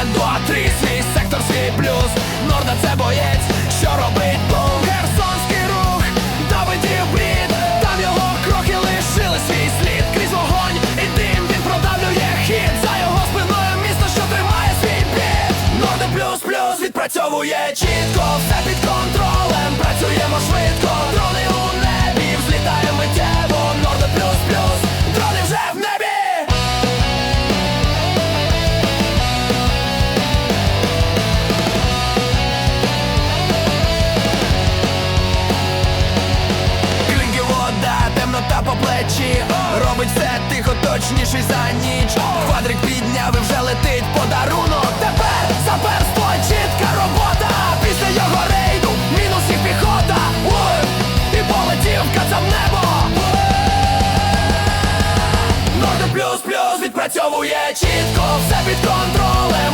Н2-3, свій сектор, свій плюс Норда це боєць, що робить бум Херсонський рух, Давидів брід Там його кроки лишили свій слід. Крізь вогонь і дим він продавлює хід. За його спиною місто, що тримає свій бід. Норди плюс плюс відпрацьовує чітко Все під контролем, плечі Робить все тихо, точніший за ніч. Квадрик підняв і вже летить подарунок. Тепер заперство, чітка робота. Після його рейду, мінус і піхота. І полетів кацам небо. Норди плюс плюс відпрацьовує чітко, все під контролем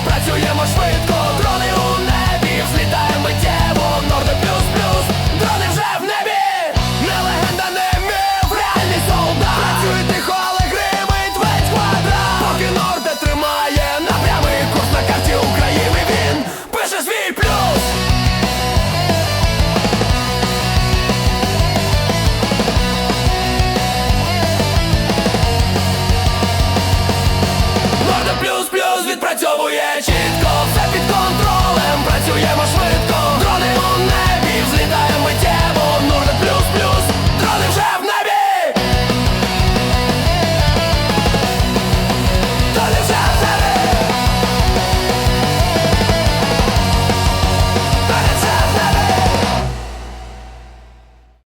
Podsumowuję ciętko